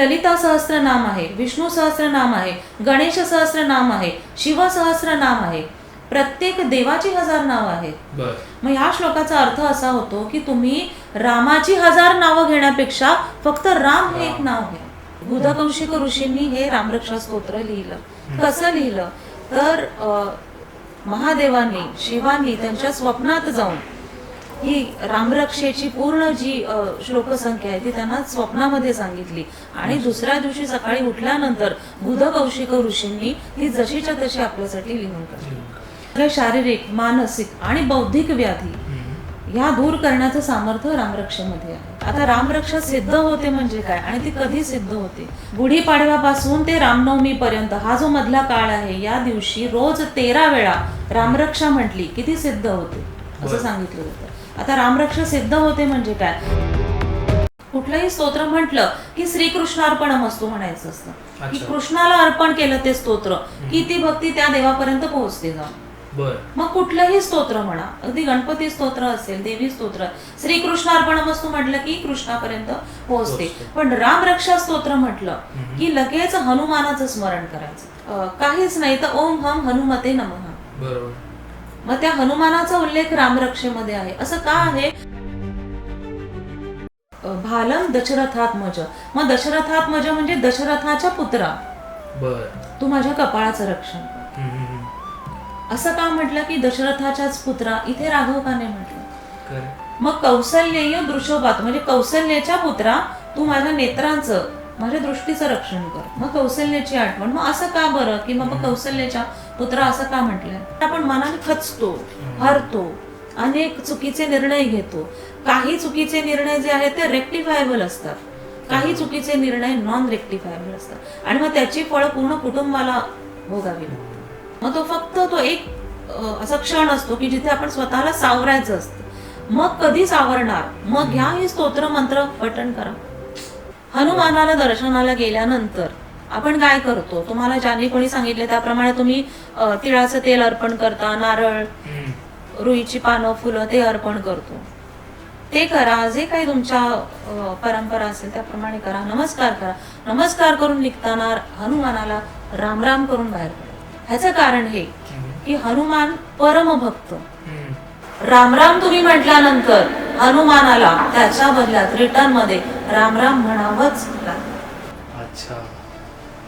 ललिता सहस्रनाम आहे विष्णू सहस्रनाम आहे गणेश सहस्रनाम आहे शिव सहस्रनाम आहे. प्रत्येक देवाची हजार नावं आहेत. मग ह्या श्लोकाचा अर्थ असा होतो की तुम्ही रामाची हजार नावं घेण्यापेक्षा फक्त राम हे एक नाव घ्या. बुधकौशिक ऋषींनी हे रामरक्षा स्तोत्र लिहिलं. कसं लिहिलं? तर अं, महादेवांनी शिवांनी त्यांच्या स्वप्नात जाऊन ही रामरक्षेची पूर्ण जी श्लोकसंख्या आहे ती त्यांना स्वप्नामध्ये सांगितली. आणि दुसऱ्या दिवशी सकाळी उठल्यानंतर बुध कौशिक ऋषींनी ती जशीच्या तशी आपल्यासाठी लिहून काढली. शारीरिक मानसिक आणि बौद्धिक व्याधी ह्या दूर करण्याचं सामर्थ्य रामरक्षेमध्ये आहे. आता रामरक्षा सिद्ध होते म्हणजे काय? आणि ती कधी सिद्ध होते? गुढीपाडव्यापासून ते रामनवमी पर्यंत हा जो मधला काळ आहे या दिवशी रोज तेरा वेळा रामरक्षा म्हटली की ती सिद्ध होते असं. सांगितलं होतं आता रामरक्षा सिद्ध होते म्हणजे काय? कुठलंही स्तोत्र म्हटलं की श्रीकृष्णार्पण वस्तू म्हणायचं असतं. की. कृष्णाला अर्पण केलं ते स्तोत्र की ती भक्ती त्या देवापर्यंत पोहोचते जाऊन. बर. मग कुठलंही स्तोत्र म्हणा अगदी गणपती स्तोत्र असेल देवी स्तोत्र श्रीकृष्णार्पण वस्तू म्हटलं की कृष्णापर्यंत पोहोचते. पण रामरक्षा स्तोत्र म्हटलं. की लगेच हनुमानाचं स्मरण करायचं. काहीच नाही तर ओम हम हनुमते नमः. बरोबर. मग त्या हनुमानाचा उल्लेख रामरक्षेमध्ये आहे. असं का आहे? भालम दशरथात्मज. मग दशरथात्मज म्हणजे दशरथाच्या पुत्रा. तू माझ्या कपाळाचं रक्षण कर. असं का म्हटलं की दशरथाच्याच पुत्रा? इथे राघव का नाही म्हटलं. मग कौसल्येय दृशोपात म्हणजे कौसल्याच्या पुत्रा तू माझ्या नेत्रांचं माझ्या दृष्टीचं रक्षण कर. मग कौसल्याची आठवण. मग असं का बरं? की मग कौसल्याच्या पुत्रा असं का म्हटलंय? आपण मनाने खचतो हरतो अनेक चुकीचे निर्णय घेतो. काही चुकीचे निर्णय जे आहेत ते रेक्टिफायबल असतात. काही चुकीचे निर्णय नॉन रेक्टिफायबल असतात. आणि मग त्याची फळं पूर्ण कुटुंबाला भोगावी लागतात. मग तो फक्त तो एक असा क्षण असतो की जिथे आपण स्वतःला सावरायचं असतं. मग कधी सावरणार? मग घ्या हे स्तोत्र मंत्र पठण करा. हनुमानाला दर्शनाला गेल्यानंतर आपण काय करतो? तुम्हाला ज्याने कोणी सांगितले त्याप्रमाणे तुम्ही तिळाचं तेल अर्पण करता नारळ. रुईची पानं फुलं ते अर्पण करतो. ते करा जे काही तुमच्या परंपरा असेल त्याप्रमाणे करा. नमस्कार करा. नमस्कार करून निघताना हनुमानाला राम राम करून बाहेर पडा. ह्याचं कारण हे की हनुमान परमभक्त. हम्म. राम राम तुम्ही म्हटल्यानंतर हनुमानाला त्याच्या बदल्यात रिटर्नमध्ये राम राम म्हणावंच लागतं. अच्छा.